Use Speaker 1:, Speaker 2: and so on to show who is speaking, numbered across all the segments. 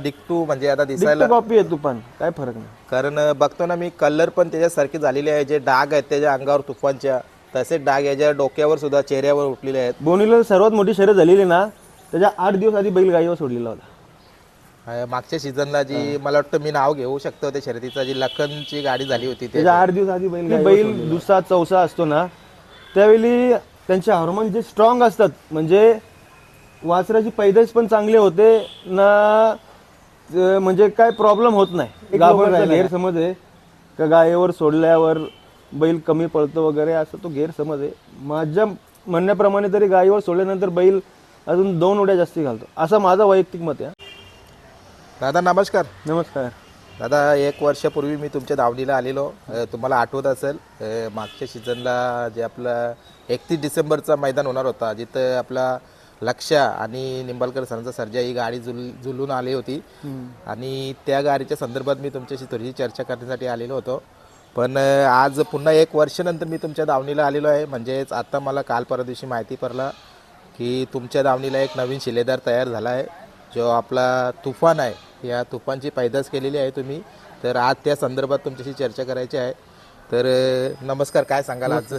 Speaker 1: डिक्टू म्हणजे आता दिसायला
Speaker 2: कॉपी आहे तुफान काय फरक नाही.
Speaker 1: कारण बघतो ना मी कलर पण त्याच्यासारखे झालेले आहे जे डाग आहेत त्याच्या अंगावर तुफानच्या तसेच डाग याच्या डोक्यावर सुद्धा चेहऱ्यावर उठलेले आहेत.
Speaker 2: बोनीला सर्वात मोठी शर्यत झालेली ना त्याच्या आठ दिवस आधी बैल गाईवर सोडलेला होता.
Speaker 1: अं, मागच्या सीझनला जी मला वाटतं मी नाव घेऊ शकतो त्या शर्यतीचा जी लखनची गाडी झाली होती ते
Speaker 2: त्याच्या आठ दिवस आधी बैल बैल दुसरा चौसा असतो ना त्यावेळी त्यांचे हार्मोन जे स्ट्रॉंग असतात म्हणजे वासराची पैदाश पण चांगले होते ना म्हणजे काय प्रॉब्लेम होत नाही. गाभणाचा गैरसमज आहे. का गायीवर सोडल्यावर बैल कमी पळतो वगैरे असं तो गैरसमज आहे. माझ्या म्हणण्याप्रमाणे तरी गायीवर सोडल्यानंतर बैल अजून दोन उड्या जास्ती घालतो. असं माझं वैयक्तिक मत आहे.
Speaker 1: दादा नमस्कार.
Speaker 2: नमस्कार.
Speaker 1: दादा एक वर्षापूर्वी मी तुमच्या दावणीला आलेलो. अं, तुम्हाला आठवत असेल अं, मागच्या सीझनला जे आपलं एकतीस डिसेंबरचा मैदान होणार होता जिथं आपला लक्ष आणि निंबाळकर सरांचा सर्जा ही गाडी जुल जुलून आली होती. आणि त्या गाडीच्या संदर्भात मी तुमच्याशी थोडीशी चर्चा करण्यासाठी आलेलो होतो. पण आज पुन्हा एक वर्षानंतर मी तुमच्या दावणीला आलेलो आहे. म्हणजेच आता मला काल परवा दिवशी माहिती पडला की तुमच्या दावणीला एक नवीन शिलेदार तयार झाला आहे. जो आपला तुफान आहे. या तुफानची पैदास केलेली आहे तुम्ही. तर आज त्या संदर्भात तुमच्याशी चर्चा करायची आहे. तर नमस्कार. काय सांगाल आज?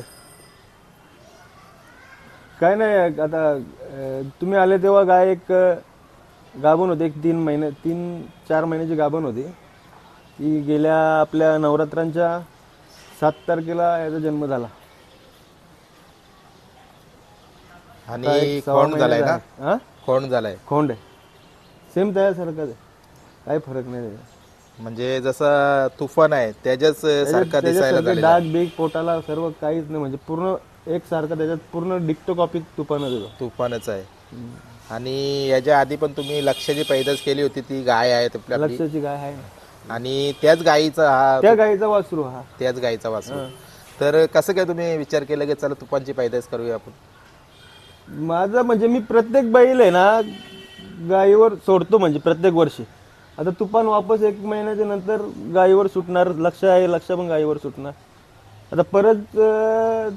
Speaker 2: काय नाही आता अं, तुम्ही आले तेव्हा गाय एक अं, गाभण होते एक तीन महिने तीन चार महिन्याची गाभण होती. ती गेल्या आपल्या नवरात्रांच्या सात तारखेला याचा जन्म झाला.
Speaker 1: आणि झालाय ना?
Speaker 2: हा
Speaker 1: खोंड झालाय.
Speaker 2: खोंड आहे. सेम त्यासारखंच आहे. काही फरक नाही त्याच्यात.
Speaker 1: म्हणजे जसा तुफान आहे त्याच्याच सारखा दिसायला झालेला
Speaker 2: डाग बीग पोटाला सर्व काहीच नाही. म्हणजे पूर्ण एक सारखं त्याच्यात पूर्ण डिक्टो कॉपी तुपानच होतो
Speaker 1: तुफानच आहे. आणि याच्या आधी पण तुम्ही लक्षाची पैदास केली होती ती गाय आहे आपल्या आपली.
Speaker 2: लक्षाची गाय आहे.
Speaker 1: आणि त्याच गायीचा हा
Speaker 2: त्या गाईचा वासरू हा.
Speaker 1: त्याच गायीचा वासरू तर कसं काय तुम्ही विचार केला की चला तुफानची पैदास करूया आपण?
Speaker 2: माझं म्हणजे मी प्रत्येक बैल आहे ना गायीवर सोडतो म्हणजे प्रत्येक वर्षी. आता तुफान वापस एक महिन्याच्या नंतर गायीवर सुटणार लक्ष आहे लक्ष पण गायीवर सुटणार. आता परत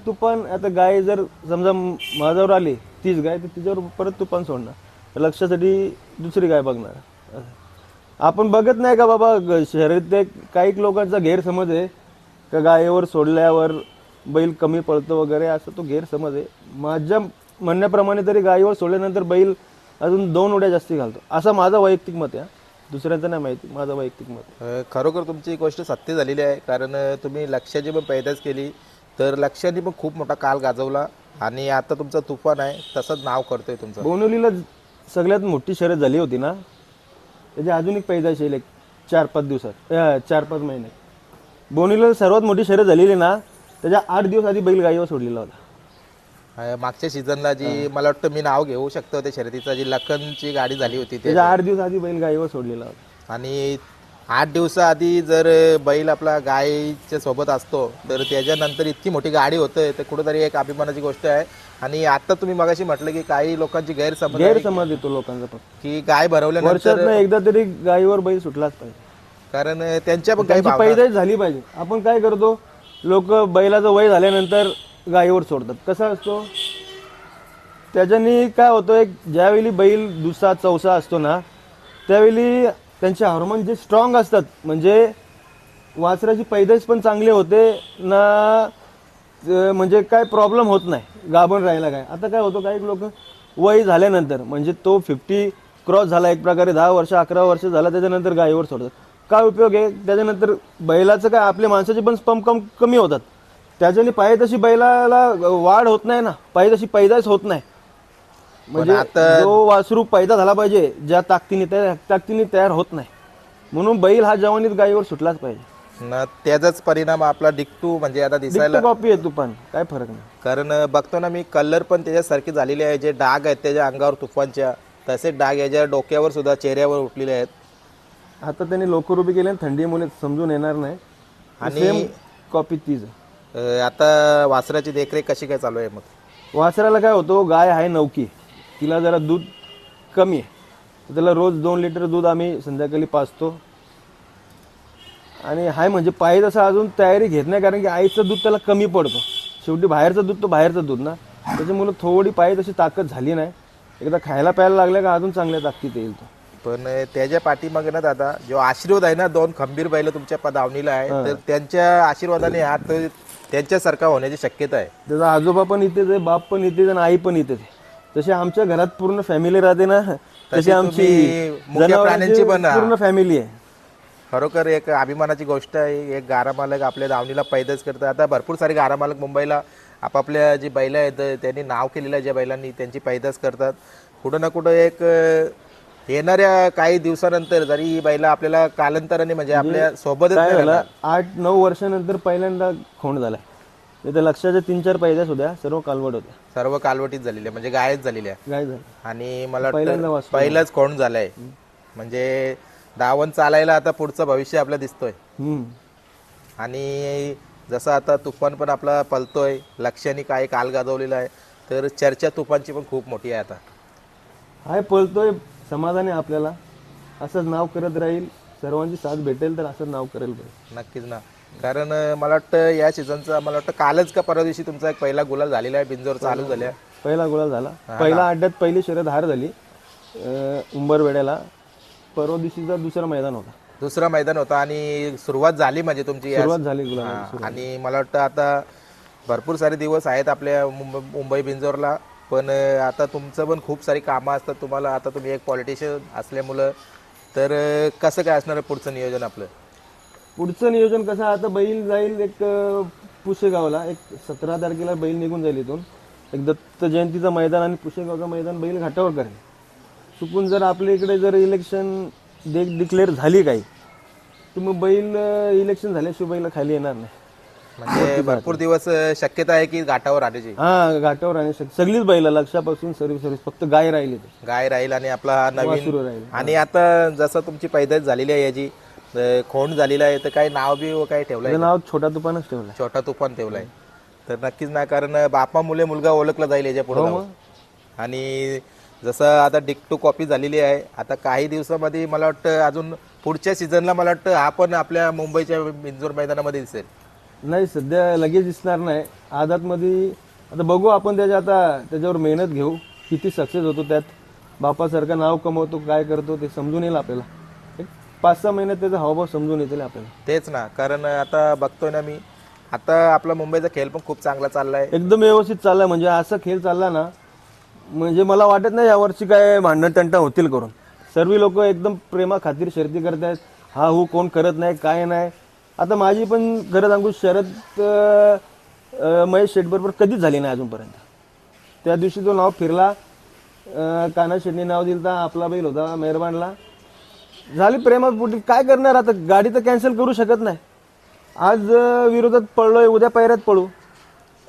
Speaker 2: तुफान आता गाय जर समजा माझ्यावर आली तीच गाय तर तिच्यावर परत तुफान सोडणार. लक्षासाठी दुसरी गाय बघणार. आपण बघत नाही का बाबा ग- ते काही लोकांचा गैरसमज आहे का गायीवर सोडल्यावर बैल कमी पळतो वगैरे असं तो गैरसमज आहे. माझ्या म्हणण्याप्रमाणे तरी गायीवर सोडल्यानंतर बैल अजून दोन उड्या जास्ती घालतो. असं माझं वैयक्तिक मत आहे दुसऱ्यांचं नाही माहिती माझं वैयक्तिक मत.
Speaker 1: अ, खरोखर तुमची ही गोष्ट सत्य झालेली आहे कारण अ, तुम्ही लक्षाची पण पैदास केली. तर लक्षाने पण खूप मोठा काल गाजवला आणि आता तुमचा तुफान आहे तसंच नाव करतोय तुमचं.
Speaker 2: बोनवलीला सगळ्यात मोठी शर्यत झाली होती ना? त्याची अजून एक पैदाश येईल एक चार पाच दिवसात अं, चार पाच महिन्यात बोनवलीला सर्वात मोठी शर्यत झालेली ना त्याच्या आठ दिवस आधी बैल गाईवर सोडलेला होता.
Speaker 1: मागच्या सीझनला जी मला वाटतं मी नाव घेऊ शकतो त्या शर्यतीचा जी लखनची गाडी झाली होती ते.
Speaker 2: त्याच्या आठ दिवस आधी बैल गाईवर सोडलेला होता.
Speaker 1: आणि आठ दिवसाआधी जर बैल आपला गायीच्या सोबत असतो तर त्याच्यानंतर इतकी मोठी गाडी होते तर कुठेतरी एक अभिमानाची गोष्ट आहे. आणि आता तुम्ही मगाशी म्हटलं की काही लोकांची गैरसमज
Speaker 2: गैरसमज येतो लोकांचा
Speaker 1: की गाय भरवल्यानंतर
Speaker 2: वर्षात एकदा तरी गाईवर बैल सुटलाच पाहिजे.
Speaker 1: कारण त्यांच्या पण काही
Speaker 2: झाली पाहिजे. आपण काय करतो लोक बैलाचं वय झाल्यानंतर गायीवर सोडतात. कसा असतो? त्याच्यानी काय होतं एक ज्यावेळी बैल दुसरा चौसा असतो ना त्यावेळी त्यांचे हार्मोन जे स्ट्रॉंग असतात म्हणजे वासराची पैदाश पण चांगली होते ना म्हणजे काय प्रॉब्लेम होत नाही गाभण राहिला काय. आता काय होतं काही लोक वय झाल्यानंतर म्हणजे तो फिफ्टी क्रॉस झाला एक प्रकारे दहा वर्ष अकरा वर्ष झाला त्याच्यानंतर गायीवर सोडतात. काय उपयोग आहे? त्याच्यानंतर बैलाचं काय आपले माणसाचे पण स्पंप कम कमी होतात. त्याच्याने पाहिजे तशी बैलाला वाढ होत नाही ना. पाहिजे तशी पैदास होत नाही. म्हणजे
Speaker 1: आता-
Speaker 2: जो वासरू पैदा झाला पाहिजे ज्या ताकदीने त्या ताकदीने तयार होत नाही. म्हणून बैल हा जवानीत गायीवर सुटलाच पाहिजे.
Speaker 1: न त्याचाच परिणाम आपला डिक्टू म्हणजे आता दिसायला
Speaker 2: कॉपी आहे तू पण काय फरक नाही.
Speaker 1: कारण बघतो ना मी कलर पण त्याच्यासारखे झालेले आहे. जे डाग आहेत त्याच्या अंगावर तुफानच्या तसेच डाग याच्या डोक्यावर सुद्धा चेहऱ्यावर उठलेले आहेत.
Speaker 2: आता त्यांनी लोकर उभी केले थंडीमुळे समजून येणार नाही.
Speaker 1: आणि-
Speaker 2: सेम कॉपी तीच. आहे.
Speaker 1: आता वासराची देखरेख कशी काय चालू आहे मग?
Speaker 2: वासराला काय होतो गाय आहे नौकी तिला जरा दूध कमी आहे. तर त्याला रोज दोन लिटर दूध आम्ही संध्याकाळी पाजतो. आणि हाय म्हणजे पाहिजे तसं अजून तयारी घेत नाही कारण की आईचं दूध त्याला कमी पडतं. शेवटी बाहेरचं दूध तो बाहेरचं दूध ना. त्याच्यामुळे थोडी पाहिजे तशी ताकद झाली नाही. एकदा खायला प्यायला लागल्या का अजून चांगल्या ताकदीत येईल तो.
Speaker 1: पण त्याच्या पाठीमागे ना दादा जो आशीर्वाद आहे ना दोन खंबीर बैल तुमच्या प- दावणीला आहे तर त्यांच्या आशीर्वादाने हा तो त्यांच्यासारखा होण्याची शक्यता आहे.
Speaker 2: त्याचा आजोबा पण इथेच आहे बाप पण इथेच आणि आई पण इथेच आहे तसे आमच्या घरात पूर्ण फॅमिली राहते ना तशी आमची
Speaker 1: तुम्ही प्राण्यांची पण-
Speaker 2: पूर्ण फॅमिली आहे.
Speaker 1: खरोखर एक अभिमानाची गोष्ट आहे. एक गारा मालक आपल्या दावणीला पैदाच करतात. आता भरपूर सारे गारा मालक मुंबईला आपापल्या जी बैलं आहेत त्यांनी नाव केलेलं आहे ज्या बैलांनी त्यांची पैदास करतात. कुठं ना कुठं एक अं, येणाऱ्या काही दिवसानंतर जरी ही बैला आपल्याला कालांतराने म्हणजे आपल्या सोबतच
Speaker 2: काय
Speaker 1: नाही
Speaker 2: झालं?
Speaker 1: राहणार.
Speaker 2: आठ नऊ वर्षानंतर पहिल्यांदा खोंड झालाय. इथे लक्षाच्या तीन चार पैदास होत्या. सर्व कालवड होत्या.
Speaker 1: सर्व कालवटीत झालेल्या म्हणजे गायच झालेल्या.
Speaker 2: काय झालं
Speaker 1: आणि मला
Speaker 2: पहिल्यांदा
Speaker 1: वाटतं पहिलाच कोण झालाय. म्हणजे दावण चालायला आता पुढचं भविष्य आपलं दिसतोय.
Speaker 2: हम्म.
Speaker 1: आणि जसं आता तुफान पण आपला पलतोय लक्षाने काही काल गाजवलेला आहे तर चर्चा तुफानची पण खूप मोठी आहे आता.
Speaker 2: हाय पळतोय समाधान आहे आपल्याला असंच नाव करत राहील सर्वांची साथ भेटेल तर असंच नाव करेल पाहिजे
Speaker 1: नक्कीच ना. कारण अं, मला वाटतं या सीझनचा मला वाटतं कालच का परवा दिवशी तुमचा एक पहिला गुलाल झालेला आहे बिंजोर चालू झाल्या.
Speaker 2: पहिला गोळा झाला. पहिला अड्ड्यात पहिली शर्यत हार झाली अं, उंबरवेड्याला. परवा दिवशीचा दुसरा मैदान होता.
Speaker 1: दुसरा मैदान होता आणि सुरुवात झाली म्हणजे तुमची या
Speaker 2: सुरुवात झाली गुलाल
Speaker 1: हा, आणि मला वाटतं आता भरपूर सारे दिवस आहेत आपल्या मुंबई मुंबई बिंजोरला. पण आता तुमचं पण खूप सारी कामं असतात तुम्हाला. आता तुम्ही एक पॉलिटिशियन असल्यामुळं. तर कसं काय असणार आहे पुढचं नियोजन आपलं?
Speaker 2: पुढचं नियोजन कसं आता बैल जाईल एक पुशेगावला. एक सतरा तारखेला बैल निघून जाईल इथून. एक दत्त जयंतीचं मैदान आणि पुशेगावचं मैदान बैल घाटावर करेल चुकून जर आपल्या इकडे जर इलेक्शन डेट डिक्लेअर झाली काही तर मग बैल इलेक्शन झाल्याशिवाय बैल खाली येणार नाही.
Speaker 1: म्हणजे भरपूर दिवस शक्यता आहे की घाटावर आणायची
Speaker 2: हा घाटावर आणि सग- सगळीच बैल लक्षापासून सर्व्हिस सर्व्हिस फक्त गाय राहिली
Speaker 1: गाय राहील आणि आपला हा नवीन
Speaker 2: वासरू राहील.
Speaker 1: आणि आता जसं तुमची पैदास झालेली आहे याची अं, खोंड झालेला आहे तर काही नाव बी व काही ठेवलंय
Speaker 2: त्याचं नाव छोटा तुपानच ठेवलं
Speaker 1: छोटा तुफान ठेवलाय. तर नक्कीच ना कारण बापा मुले मुलगा ओळखला जाईल याच्यापुढे आणि जसं आता डिक टू कॉपी झालेली आहे आता काही दिवसामध्ये मला वाटतं अजून पुढच्या सीझनला मला वाटतं हा पण आपल्या मुंबईच्या बिंजोर मैदानामध्ये दिसेल.
Speaker 2: नाही सध्या लगेच दिसणार नाही. आदातमध्ये आता बघू आपण त्याच्या आता त्याच्यावर मेहनत घेऊ. किती सक्सेस होतो त्यात. बापासारखं नाव कमवतो काय करतो ते समजून येईल आपल्याला. एक पाच सहा महिन्यात त्याचा हावभाव समजून येतील आपल्याला.
Speaker 1: तेच ना कारण आता बघतोय ना मी आता आपला मुंबईचा खेळ पण खूप चांगला चाललाय.
Speaker 2: एकदम व्यवस्थित चाललाय म्हणजे असं खेळ चालला ना म्हणजे मला वाटत नाही यावर्षी काय भांडण तंटा होतील करून. सर्व लोक एकदम प्रेमा खातीर शर्ती करतायत. हा हू कोण करत नाही काय नाही. आता माझी पण खरं सांगू शरद अं, महेश शेटबरोबर कधीच झाली नाही अजूनपर्यंत. त्या दिवशी तो नाव फिरला. अं, कान्हा शेटने नाव दिलं होता आपला बैल होता मेहरबानला. झाली प्रेमात पोटी काय करणार आता? गाडी तर कॅन्सल करू शकत नाही. आज अं, विरोधात पळलोय उद्या पैऱ्यात पळू.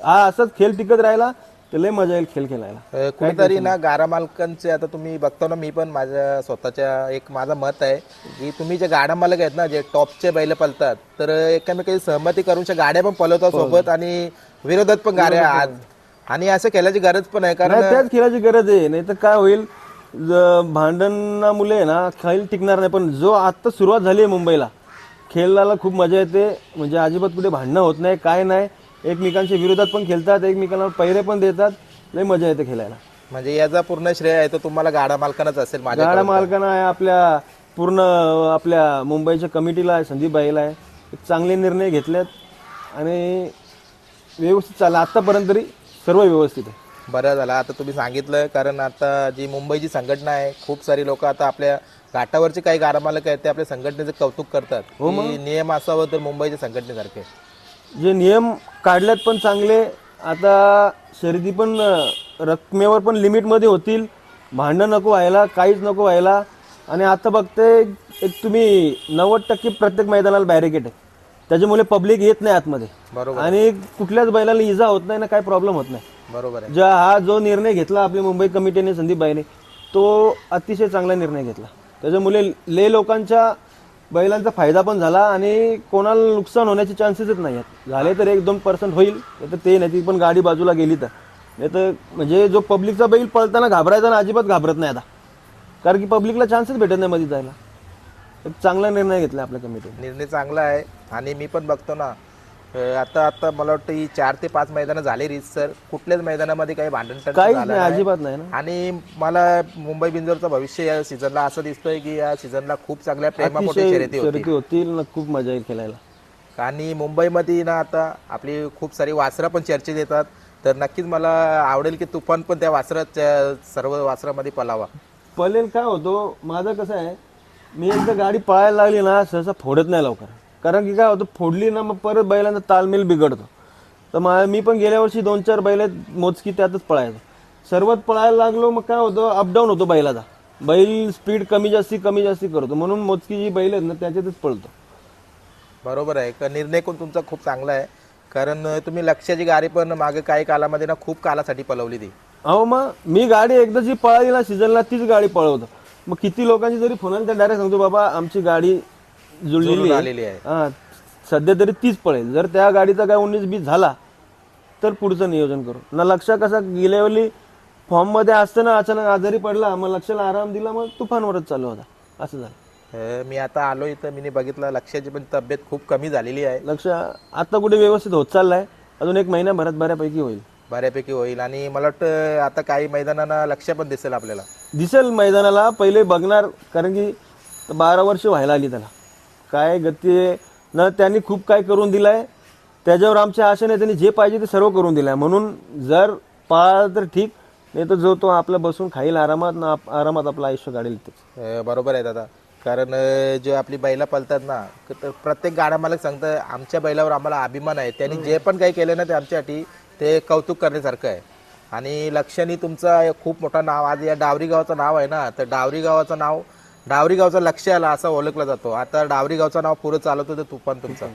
Speaker 2: हा असाच खेळ टिकत राहिला. तर लय मजा येईल खेळ खेळायला.
Speaker 1: कुठेतरी ना गाडा मालकांचे आता तुम्ही बघतो ना मी पण माझ्या स्वतःच्या एक माझं मत आहे की तुम्ही जे गाडा मालक आहेत ना जे टॉपचे बैल पलतात तर एकमेकांची सहमती करून गाड्या पण पलवतात सोबत आणि विरोधात पण गाड्या आज आणि असं केल्याची गरज पण आहे कारण
Speaker 2: त्याच खेळाची गरज आहे. नाही तर काय होईल? ज- भांडणामुळे ना खेळ टिकणार नाही. पण जो आता सुरुवात झाली आहे मुंबईला खेळायला खूप मजा येते. म्हणजे अजिबात कुठे भांडणं होत नाही काय नाही. एकमेकांच्या विरोधात पण खेळतात एकमेकांना पैरे पण देतात. लय मजा येते खेळायला.
Speaker 1: म्हणजे याचा पूर्ण श्रेय आहे तो तुम्हाला गाडा मालकांनाच असेल माझ्या
Speaker 2: गाड्या मालकांना आहे आपल्या पूर्ण आपल्या मुंबईच्या कमिटीला आहे संदीप बाईला आहे. एक चांगले निर्णय घेतलेत आणि व्यवस्थित चाललं. आत्तापर्यंत तरी सर्व व्यवस्थित आहे.
Speaker 1: बरं झालं. आता तुम्ही सांगितलं कारण आता जी मुंबईची संघटना आहे खूप सारी लोक आता आपल्या घाटावरचे काही गाडा मालक आहेत ते आपल्या संघटनेचं कौतुक करतात. की नियम असावं तर मुंबईच्या संघटनेसारखे.
Speaker 2: जे नियम काढलेत पण चांगले आता शर्यती पण रकमेवर पण लिमिटमध्ये होतील. भांडणं नको व्हायला काहीच नको व्हायला. आणि आता बघते एक तुम्ही नव्वद टक्के प्रत्येक मैदानाला बॅरिकेड आहे. त्याच्यामुळे पब्लिक येत नाही आतमध्ये.
Speaker 1: बरोबर.
Speaker 2: आणि कुठल्याच बैलाला इजा होत नाही ना काही प्रॉब्लेम होत नाही.
Speaker 1: बरोबर आहे.
Speaker 2: ज्या हा जो निर्णय घेतला आपली मुंबई कमिटीने संदीप बाईने तो अतिशय चांगला निर्णय घेतला. त्याच्यामुळे ले लोकांच्या बैलांचा फायदा पण झाला आणि कोणाला नुकसान होण्याचे चान्सेसच नाही आहेत झाले तर एक दोन पर्सेंट होईल तर ते नाही ती पण गाडी बाजूला गेली तर. नाही तर म्हणजे जो पब्लिकचा बैल पळताना घाबरायचा ना अजिबात घाबरत नाही आता. कारण की पब्लिकला चान्सच भेटत नाही मध्ये जायला. एक चांगला निर्णय घेतला आपल्या कमिटीने
Speaker 1: निर्णय चांगला आहे. आणि मी पण बघतो ना आता आता मला वाटतं ही चार ते पाच मैदानं झाली रीत सर. कुठल्याच मैदानामध्ये काही भांडण
Speaker 2: काहीच नाही
Speaker 1: नाही.
Speaker 2: अजिबात नाही ना.
Speaker 1: आणि मला मुंबई बिंदोरचं भविष्य या सीझनला असं दिसतोय की या सीझनला खूप चांगल्या प्रेमापोटी शर्यती होती
Speaker 2: होतील ना खूप मजा येईल खेळायला.
Speaker 1: आणि मुंबईमध्ये ना आता आपली खूप सारी वासरं पण चर्चेत येतात. तर नक्कीच मला आवडेल की तुफान पण त्या वासरात सर्व वासरामध्ये पलावा.
Speaker 2: पलेल काय होतो माझं कसं आहे मी एकदा गाडी पळायला लागली ना सहसा फोडत नाही लवकर. कारण की काय होतं फोडली ना मग परत बैलांचा तालमेल बिघडतो. तर मा मी पण गेल्या वर्षी दोन चार बैल मोजकी त्यातच पळायचो. सर्वात पळायला लागलो मग काय होतं अपडाऊन होतो बैलाचा. बैल स्पीड कमी जास्ती कमी जास्ती करतो. म्हणून मोजकी जी बैल आहेत ना त्याच्यातच पळतो.
Speaker 1: बरोबर आहे. का निर्णय पण तुमचा खूप चांगला आहे. कारण तुम्ही लक्षाची गाडी पण मागे काही कालामध्ये ना खूप कालासाठी पलवली ती.
Speaker 2: अहो मग मी गाडी एकदा जी पळाली ना सीझनला तीच गाडी पळवतो. मग किती लोकांची जरी फोन आली तर डायरेक्ट सांगतो बाबा आमची गाडी जुळलेली
Speaker 1: आलेली आहे.
Speaker 2: हा सध्या तरी तीच पळेल. जर त्या गाडीचा काय उन्नीस बीस झाला तर पुढचं नियोजन करू. ना लक्ष कसा गेल्या वेळी फॉर्ममध्ये असताना अचानक आजारी पडला मग लक्षाला आराम दिला मग तुफानवरच चालू होता. असं झालं.
Speaker 1: मी आता आलो इथं मी बघितलं लक्षाची पण तब्येत खूप कमी झालेली आहे.
Speaker 2: लक्ष आता कुठे व्यवस्थित होत चाललाय अजून एक महिन्याभरात बऱ्यापैकी होईल.
Speaker 1: बऱ्यापैकी होईल. आणि मला वाटतं आता काही मैदानांना लक्ष पण दिसेल आपल्याला.
Speaker 2: दिसेल मैदानाला पहिले बघणार कारण की बारा वर्ष व्हायला आली त्याला. काय गती आहे? न त्यांनी खूप काय करून दिलं आहे त्याच्यावर आमच्या आशेने त्यांनी जे पाहिजे ते सर्व करून दिलं आहे म्हणून जर पाळला तर ठीक नाही तर जो तो आपला बसून खाईल आरामात ना आप- आरामात आपलं आयुष्य काढेल
Speaker 1: ते बरोबर आहे दादा. कारण जे आपली बैला पळतात ना क- तर प्रत्येक गाडा मालक सांगतं आमच्या बैलावर आम्हाला अभिमान आहे. त्यांनी जे पण काही केलं ना ते आमच्यासाठी ते कौतुक करण्यासारखं आहे. आणि लक्षणी तुमचा खूप मोठा नाव आज या डावरी गावाचं नाव आहे ना तर डावरी गावाचं नाव डावरी गावचा लक्ष आला असं ओळखला जातो. आता डावरी गावचं नाव पुरं चालवतो ते तुफान तुमचं.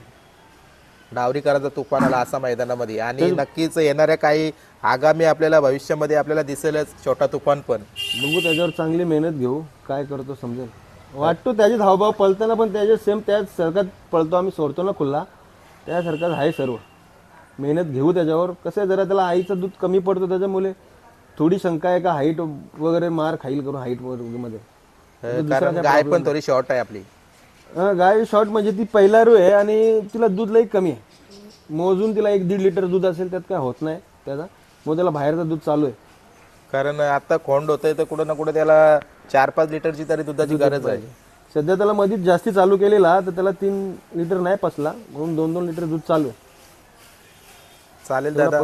Speaker 1: डावरीकरांचा तुफान आला असा मैदानामध्ये. आणि नक्कीच येणाऱ्या काही आगामी आपल्याला भविष्यामध्ये आपल्याला दिसेलच छोटा तुफान पण.
Speaker 2: बघू त्याच्यावर चांगली मेहनत घेऊ. काय करतो समजेल? वाटतो त्याचे हावभाव पळताना पण त्याच्या सेम त्याच सारखाच पळतो आम्ही सोडतो ना खुल्ला. त्यासारखाच आहे सर्व. मेहनत घेऊ त्याच्यावर. कसं आहे जरा त्याला आईचं दूध कमी पडतो त्याच्यामुळे. थोडी शंका आहे का हाईट वगैरे मार खाईल करून हाईटमध्ये.
Speaker 1: अ, कारण गाय पण थोडी शॉर्ट आहे आपली.
Speaker 2: गाय शॉर्ट म्हणजे ती पहिला रू आहे आणि तिला दूध लई कमी आहे. मोजून तिला एक दीड लिटर दूध असेल त्यात काय होत नाही त्याचा. मग त्याला बाहेरचं दूध चालू आहे.
Speaker 1: कारण आता खोंड होतंय तर कुठं ना कुठं त्याला चार पाच लिटरची तरी दुधाची गरज आहे.
Speaker 2: सध्या त्याला मधीच जास्ती चालू केलेला तर त्याला तीन लिटर नाही पसला म्हणून दोन दोन लिटर दूध चालू आहे.
Speaker 1: चालेल दादा.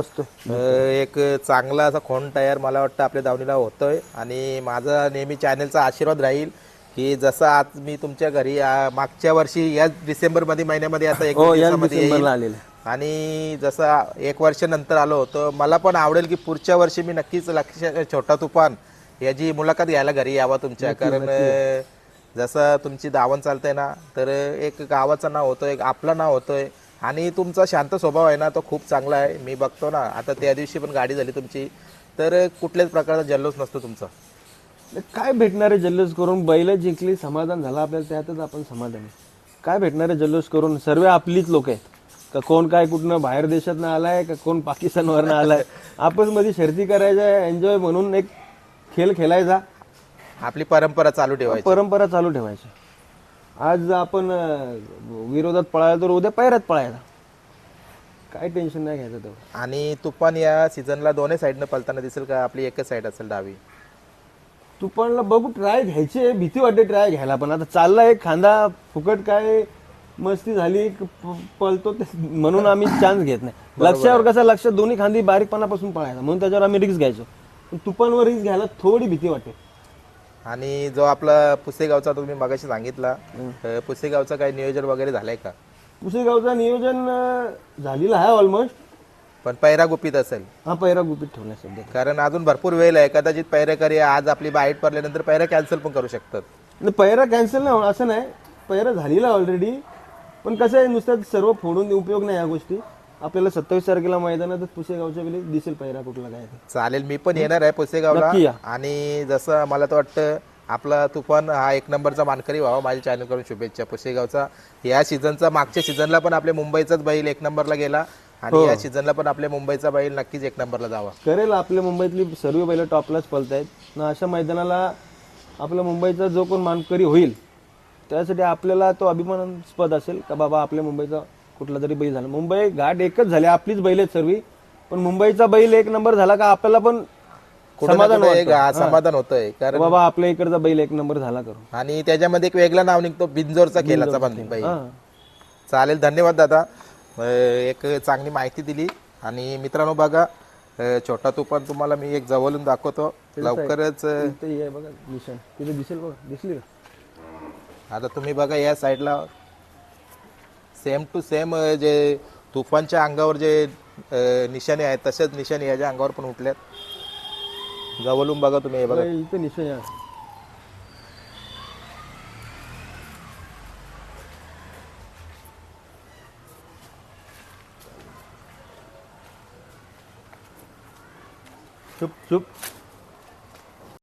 Speaker 1: अं, एक चांगला असा खोंड तयार मला वाटतं आपल्या दावणीला होतोय आणि माझा नेहमी चॅनलचा आशीर्वाद राहील की जसं आज मी तुमच्या घरी आ, मागच्या वर्षी याच डिसेंबरमध्ये महिन्यामध्ये आता एक
Speaker 2: हो या
Speaker 1: दिवसामध्ये येईल.
Speaker 2: डिसेंबरला आलेलं आहे.
Speaker 1: आणि जसं एक वर्षानंतर आलो तर मला पण आवडेल की पुढच्या वर्षी मी नक्कीच लक्ष छोटा तुफान याची मुलाखत घ्यायला घरी यावा तुमच्या कारण अं, जसं तुमची दावण चालतंय ना तर एक गावाचं नाव होतं एक आपलं नाव होतंय आणि तुमचा शांत स्वभाव आहे ना तो खूप चांगला आहे. मी बघतो ना आता त्या दिवशी पण गाडी झाली तुमची. तर कुठल्याच प्रकारचा जल्लोष नसतो तुमचा.
Speaker 2: काय भेटणार आहे जल्लोष करून बैल जिंकली समाधान झालं आपल्याला त्यातच आपण समाधान आहे. काय भेटणार आहे जल्लोष करून सर्व आपलीच लोक आहेत. का कोण काय कुठनं बाहेर देशातनं आलाय का कोण पाकिस्तानवरनं आलाय. आपसमध्ये शर्ती करायच्या एन्जॉय म्हणून एक खेळ खेळायचा.
Speaker 1: आपली परंपरा चालू ठेवायची.
Speaker 2: परंपरा चालू ठेवायची. आज आपण विरोधात पळायला तर उद्या पैरात पळायला. काय टेन्शन नाही घ्यायचं तेवढं.
Speaker 1: आणि तुफान या सीझनला दोन्ही साईडनं पलताना दिसेल का? आपली एकच साईड असेल डावी.
Speaker 2: तू पण बघू ट्राय घ्यायची भीती वाटते ट्राय घ्यायला पण आता चालला एक खांदा फुकट काय मस्ती झाली पळतो ते म्हणून आम्ही चान्स घेत नाही. लक्षावर कसं लक्ष दोन्ही खांदी बारीकपणापासून पळायचा म्हणून त्याच्यावर आम्ही रिक्स घ्यायचो. तुपांवर रिक्स घ्यायला थोडी भीती वाटते.
Speaker 1: आणि जो आपला पुसेगावचा तुम्ही मगाशी सांगितला अं, पुसेगावचं काही नियोजन वगैरे झालंय का?
Speaker 2: पुसेगावचं नियोजन अं, झालेलं आहे ऑलमोस्ट
Speaker 1: पण पैरा गुपित असेल.
Speaker 2: हा पैरा गुपित ठेवला सध्या.
Speaker 1: कारण अजून भरपूर वेळ आहे. कदाचित पैरेकरी आज आपली बाईट पडल्यानंतर पैरा कॅन्सल पण करू शकतात.
Speaker 2: आणि पैरा कॅन्सल नाही होणार असं नाही. पैरा झालेला ऑलरेडी पण कसं आहे नुसतं सर्व फोडून उपयोग नाही या गोष्टी. आपल्याला सत्तावीस तारखेला मैदानातच पुसेगावच्या वेळी दिसेल पैरा कुठला काय ते.
Speaker 1: चालेल मी पण येणार आहे पुसेगावला.
Speaker 2: नक्की या.
Speaker 1: आणि जसं मला तर वाटतं आपला तुफान हा एक नंबरचा मानकरी व्हावा माझ्या चॅनल करून शुभेच्छा. पुसेगावचा या सीझनचा मागच्या सीझनला पण आपल्या मुंबईचाच बैल एक नंबरला गेला. आणि या सीझनला पण आपल्या मुंबईचा बैल नक्कीच एक नंबरला जावा.
Speaker 2: करेल आपल्या मुंबईतली सर्व बैल टॉपलाच पळतायत. ना अशा मैदानाला आपल्या मुंबईचा जो कोण मानकरी होईल त्यासाठी आपल्याला तो अभिमानास्पद असेल का बाबा आपल्या मुंबईचा कुठला तरी बैल झाला. मुंबई घाट एकच झाले. आपलीच बैल आहेत सर्वी. पण मुंबईचा बैल एक नंबर झाला का आपल्याला पण
Speaker 1: कुठं ना
Speaker 2: समाधान
Speaker 1: कुठं एक
Speaker 2: वाटतं.
Speaker 1: समाधान होतंय. कारण
Speaker 2: बाबा आपल्या इकडचा बैल एक नंबर झाला करून.
Speaker 1: आणि त्याच्यामध्ये एक वेगळं नाव निघतो बिंजोरचा पण बैल
Speaker 2: हा.
Speaker 1: चालेल धन्यवाद दादा. अ, एक चांगली माहिती दिली. आणि मित्रांनो बघा अ, छोटा तुफान तुम्हाला मी एक जवळून दाखवतो. लवकरच अ,
Speaker 2: इथे हे बघा निशाण. तिथे दिसेल बघा. दिसली का?
Speaker 1: आता तुम्ही बघा या साईडला सेम टू सेम जे तुफानच्या अंगावर जे निशाणे आहेत तसेच निशाणे याच्या अंगावर पण उठल्यात जवळून बघा तुम्ही हे
Speaker 2: बघा. इथे निशाण आहे. चुप चुप.